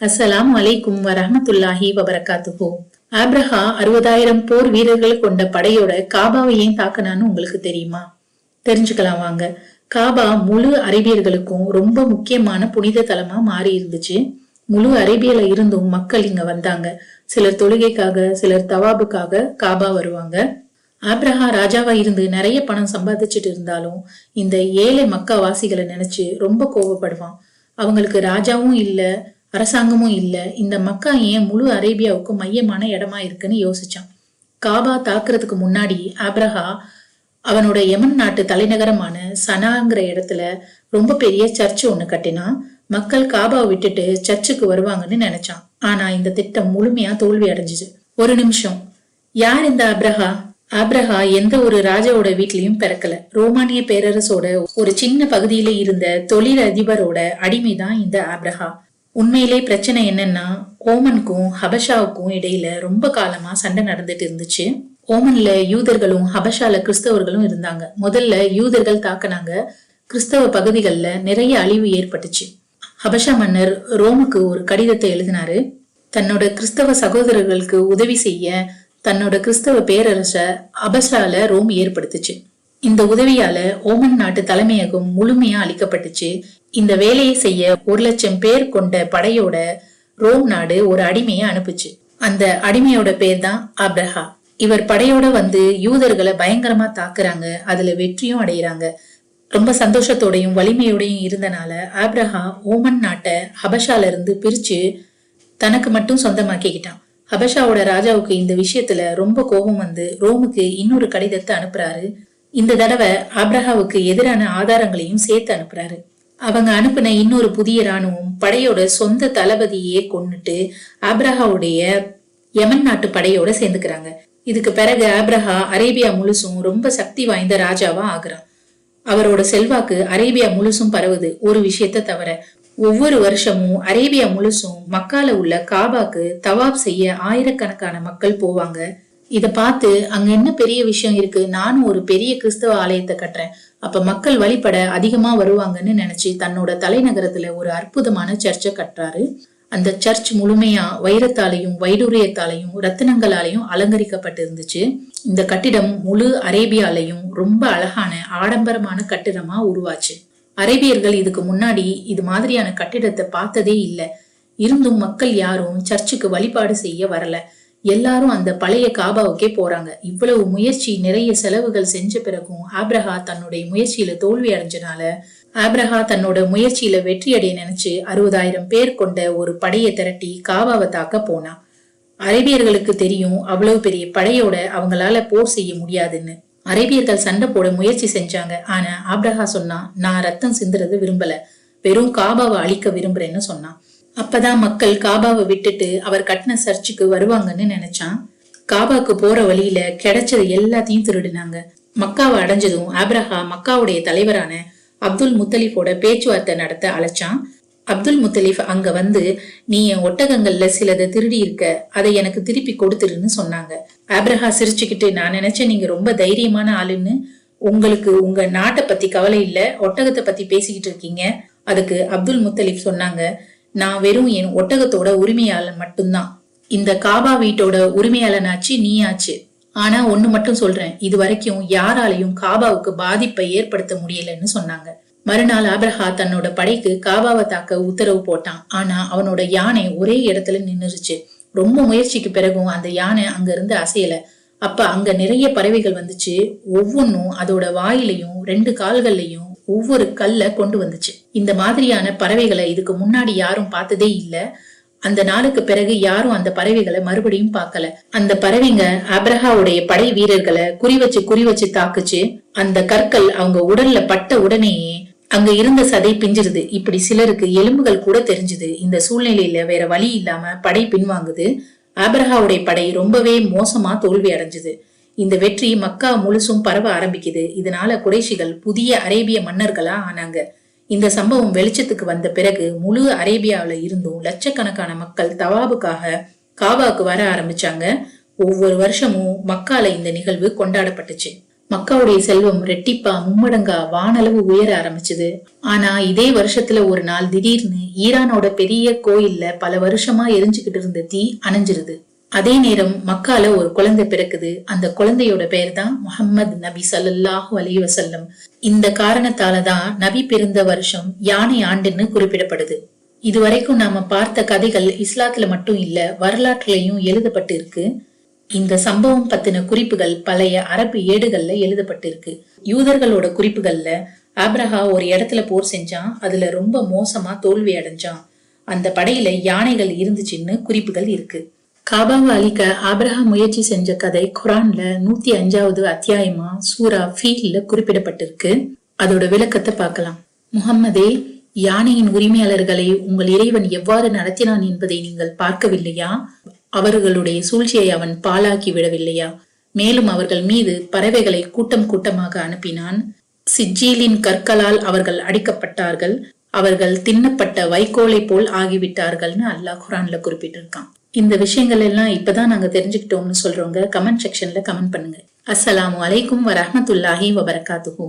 அஸ்ஸலாம் அலைக்கும் வரஹமத்துல்லாஹி வபரகாத்துஹோ. ஆப்ரஹா அறுபதாயிரம் போர் வீரர்கள் கொண்ட படையோட காபாவை ஏன் தாக்கினான்னு உங்களுக்கு தெரியுமா? தெரிஞ்சுக்கலாம் வாங்க. காபா முழு அரேபியர்களுக்கும் ரொம்ப முக்கியமான புனித தலமா மாறி இருந்துச்சு. முழு அரேபியில இருந்தும் மக்கள் இங்க வந்தாங்க. சிலர் தொழுகைக்காக சிலர் தவாபுக்காக காபா வருவாங்க. ஆப்ரஹா ராஜாவா இருந்து நிறைய பணம் சம்பாதிச்சுட்டு இருந்தாலும் இந்த ஏழை மக்கா வாசிகளை நினைச்சு ரொம்ப கோவப்படுவான். அவங்களுக்கு ராஜாவும் இல்லை அரசாங்கமும் இல்லை. இந்த மக்கா ஏன் முழு அரேபியாவுக்கு மையமான இடமா இருக்குன்னு யோசிச்சான். காபா தாக்குறதுக்கு முன்னாடி ஆப்ரஹா அவனோட யமன் நாட்டு தலைநகரமான சனாங்கிற இடத்துல ரொம்ப பெரிய சர்ச் ஒன்று கட்டினான் மக்கள் காபாவை விட்டுட்டு சர்ச்சுக்கு வருவாங்கன்னு நினைச்சான். ஆனா இந்த திட்டம் முழுமையா தோல்வி அடைஞ்சிச்சு. ஒரு நிமிஷம். யார் இந்த அப்ரஹா அப்ரஹா எந்த ஒரு ராஜாவோட வீட்லயும் பிறக்கல. ரோமானிய பேரரசோட ஒரு சின்ன பகுதியில இருந்த தொழில் அதிபரோட அடிமைதான் இந்த அப்ரஹா உண்மையிலே பிரச்சனை என்னன்னா ஓமனுக்கும் ஹபஷாவுக்கும் இடையில ரொம்ப காலமா சண்டை நடந்துட்டு இருந்துச்சு. ஓமன்ல யூதர்களும் ஹபஷால கிறிஸ்தவர்களும் இருந்தாங்க. முதல்ல யூதர்கள் தாக்குனாங்க. கிறிஸ்தவ பகுதிகளில் நிறைய அழிவு ஏற்பட்டுச்சு. ஹபஷா மன்னர் ரோமுக்கு ஒரு கடிதத்தை எழுதினாரு. தன்னோட கிறிஸ்தவ சகோதரர்களுக்கு உதவி செய்ய தன்னோட கிறிஸ்தவ பேரரசை அபஷால ரோம் ஏற்படுத்துச்சு. இந்த உதவியால ஓமன் நாட்டு தலைமையகம் முழுமையா அளிக்கப்பட்டுச்சு. இந்த வேலையை செய்ய ஒரு லட்சம் பேர் கொண்ட படையோட ரோம் நாடு ஒரு அடிமையை அனுப்புச்சு. அந்த அடிமையோட பேர் தான் அப்ரஹா. இவர் படையோட வந்து யூதர்களை பயங்கரமா தாக்குறாங்க. அதுல வெற்றியும் அடையிறாங்க. ரொம்ப சந்தோஷத்தோடையும் வலிமையோடையும் இருந்தனால ஆப்ரஹா ஓமன் நாட்டை ஹபஷால இருந்து பிரிச்சு தனக்கு மட்டும் சொந்தமாக்கிக்கிட்டான். ஹபஷாவோட ராஜாவுக்கு இந்த விஷயத்துல ரொம்ப கோபம் வந்து ரோமுக்கு இன்னொரு கடிதத்தை அனுப்புறாரு. இந்த தடவை ஆப்ரஹாவுக்கு எதிரான ஆதாரங்களையும் சேர்த்து அனுப்புறாரு. அவங்க அனுப்பின இன்னொரு புதிய ராணுவம் படையோட சொந்த தளபதியே கொண்டுட்டு ஆப்ரஹாவுடைய யமன் நாட்டு படையோட சேர்ந்துக்கிறாங்க. இதுக்கு பிறகு ஆப்ரஹா அரேபியா முழுசும் ரொம்ப சக்தி வாய்ந்த ராஜாவா ஆகுறான். அவரோட செல்வாக்கு அரேபியா முழுசும் பரவுது ஒரு விஷயத்த தவிர ஒவ்வொரு வருஷமும் அரேபியா முழுசும் மக்கால உள்ள காபாக்கு தவாப் செய்ய ஆயிரக்கணக்கான மக்கள் போவாங்க. இத பார்த்து அங்க என்ன பெரிய விஷயம் இருக்கு? நானும் ஒரு பெரிய கிறிஸ்தவ ஆலயத்தை கட்டுறேன். அப்ப மக்கள் வழிபட அதிகமா வருவாங்கன்னு நினைச்சு தன்னோட தலைநகரத்துல ஒரு அற்புதமான சர்ச்சை கட்டுறாரு. அந்த சர்ச் முழுமையா வைரத்தாலையும் வைடூரியத்தாலையும் ரத்தினங்களாலையும் அலங்கரிக்கப்பட்டு இருந்துச்சு. இந்த கட்டிடம் முழு அரேபியாலையும் ரொம்ப அழகான ஆடம்பரமான கட்டிடமா உருவாச்சு. அரேபியர்கள் இதுக்கு முன்னாடி இது மாதிரியான கட்டிடத்தை பார்த்ததே இல்லை. இருந்தும் மக்கள் யாரும் சர்ச்சுக்கு வழிபாடு செய்ய வரல. எல்லாரும் அந்த பழைய காபாவுக்கே போறாங்க. இவ்வளவு முயற்சி நிறைய செலவுகள் செஞ்ச பிறகும் ஆப்ரஹா தன்னுடைய முயற்சியில தோல்வி அடைஞ்சனால ஆப்ரஹா தன்னோட முயற்சியில வெற்றி அடைய நினைச்சு அறுபதாயிரம் பேர் கொண்ட ஒரு படையை திரட்டி காபாவை தாக்க போனான் அரேபியர்களுக்கு தெரியும் அவ்வளவு பெரிய படையோட அவங்களால போர் செய்ய முடியாதுன்னு. அரேபியர்கள் சண்டை போட முயற்சி செஞ்சாங்க. ஆனா ஆப்ரஹா சொன்னா நான் ரத்தம் சிந்துறது விரும்பல. வெறும் காபாவை அழிக்க விரும்புறேன்னு சொன்னான். அப்பதான் மக்கள் காபாவை விட்டுட்டு அவர் கட்டின சர்ச்சுக்கு வருவாங்கன்னு நினைச்சான். காபாக்கு போற வழியில கிடைச்சது எல்லாத்தையும் திருடினாங்க. மக்காவை அடைஞ்சதும் ஆப்ரஹா மக்காவுடைய தலைவரான அப்துல் முத்தலிஃபோட பேச்சுவார்த்தை நடத்த அழைச்சான். அப்துல் முத்தலிஃப் அங்க வந்து நீ என் ஒட்டகங்கள்ல சிலதை திருடி இருக்க அதை எனக்கு திருப்பி கொடுத்துருன்னு சொன்னாங்க. ஆப்ரஹா சிரிச்சுக்கிட்டு நான் நினைச்சேன் நீங்க ரொம்ப தைரியமான ஆளுன்னு. உங்களுக்கு உங்க நாட்டை பத்தி கவலை இல்ல ஒட்டகத்தை பத்தி பேசிக்கிட்டு இருக்கீங்க. அதுக்கு அப்துல் முத்தலிப் சொன்னாங்க. நான் வெறும் என் ஒட்டகத்தோட உரிமையாளன் மட்டும்தான். இந்த காபா வீட்டோட உரிமையாளனாச்சு நீயாச்சு. ஆனா ஒண்ணு மட்டும் சொல்றேன். இது வரைக்கும் யாராலையும் காபாவுக்கு பாதிப்பை ஏற்படுத்த முடியலன்னு சொன்னாங்க. மறுநாள் ஆப்ரஹா தன்னோட படைக்கு காபாவை தாக்க உத்தரவு போட்டான். ஆனா அவனோட யானை ஒரே இடத்துல நின்னுருச்சு. ரொம்ப முயற்சிக்கு பிறகும் அந்த யானை அங்க இருந்து அசையல. அப்ப அங்க நிறைய பறவைகள் வந்துச்சு. ஒவ்வொன்றும் அதோட வாயிலையும் ரெண்டு கால்கள்லையும் ஒவ்வொரு கல்ல கொண்டு வந்துச்சு. இந்த மாதிரியான பறவைகளை இதுக்கு முன்னாடி யாரும் பார்த்ததே இல்ல. அந்த நாளுக்கு பிறகு யாரும் அந்த பறவைகளை மறுபடியும் பார்க்கல. அந்த பறவைங்க அப்ரஹாவுடைய படை வீரர்களை குறி வச்சு குறி வச்சு தாக்குச்சு. அந்த கற்கள் அவங்க உடல்ல பட்ட உடனேயே அங்க இருந்த சதை பிஞ்சிருது. இப்படி சிலருக்கு எலும்புகள் கூட தெரிஞ்சுது. இந்த சூழ்நிலையில வேற வழி இல்லாம படை பின்வாங்குது. ஆபரஹாவுடைய படை ரொம்பவே மோசமா தோல்வி அடைஞ்சது. இந்த வெற்றி மக்கா முழுசும் பரவ ஆரம்பிக்குது. இதனால குறைஷிகள் புதிய அரேபிய மன்னர்களா ஆனாங்க. இந்த சம்பவம் வெளிச்சத்துக்கு வந்த பிறகு முழு அரேபியாவில இருந்தும் லட்சக்கணக்கான மக்கள் தவாபுக்காக காவாக்கு வர ஆரம்பிச்சாங்க. ஒவ்வொரு வருஷமும் மக்கால இந்த நிகழ்வு கொண்டாடப்பட்டுச்சு. மக்காவுடைய செல்வம் ரெட்டிப்பா மும்மடங்கா வானளவு உயர ஆரம்பிச்சது. ஆனா இதே வருஷத்துல ஒரு நாள் திடீர்னு ஈரானோட பெரிய கோயில்ல பல வருஷமா எரிஞ்சுக்கிட்டு இருந்த தீ அணைஞ்சிருது. அதே நேரம் மக்கால ஒரு குழந்தை பிறக்குது. அந்த குழந்தையோட பெயர் தான் முகம்மது நபி சல்லாஹு அலி வசல்லம் இந்த காரணத்தால தான் நபி பிறந்த வருஷம் யானை ஆண்டுன்னு குறிப்பிடப்படுது. இதுவரைக்கும் நாம பார்த்த கதைகள் இஸ்லாத்துல மட்டும் இல்ல வரலாற்றுலயும் எழுதப்பட்டு இருக்கு இந்த சம்பவம் பத்தின குறிப்புகள் பழைய அரபு ஏடுகள்ல எழுதப்பட்டிருக்கு. யூதர்களோட குறிப்புகள்ல ஆப்ரஹா ஒரு இடத்துல போர் செஞ்சான் அதுல ரொம்ப மோசமா தோல்வி அடைஞ்சான் அந்த படையில யானைகள் இருந்துச்சுன்னு குறிப்புகள் இருக்கு. காபாவை அழிக்க ஆப்ரஹா முயற்சி செஞ்ச கதை குரான்ல நூத்தி அஞ்சாவது அத்தியாயமா சூரா ஃபீல்ல குறிப்பிடப்பட்டிருக்கு. அதோட விளக்கத்தை பார்க்கலாம். முகம்மதே யானையின் உரிமையாளர்களை உங்கள் இறைவன் எவ்வாறு நடத்தினான் என்பதை நீங்கள் பார்க்கவில்லையா? அவர்களுடைய சூழ்ச்சியை அவன் பாழாக்கி விடவில்லையா? மேலும் அவர்கள் மீது பறவைகளை கூட்டம் கூட்டமாக அனுப்பினான். சிஜீலின் கற்களால் அவர்கள் அடிக்கப்பட்டார்கள். அவர்கள் தின்னப்பட்ட வைக்கோலை போல் ஆகிவிட்டார்கள்னு அல்லாஹ் குரான்ல குறிப்பிட்டிருக்கான். இந்த விஷயங்கள் எல்லாம் இப்பதான் நாங்க தெரிஞ்சுக்கிட்டோம்னு சொல்றவங்க கமெண்ட் செக்ஷன்ல கமெண்ட் பண்ணுங்க. அஸ்ஸலாமு அலைக்கும் வரஹ்மத்துல்லாஹி வபரகாத்துஹூ.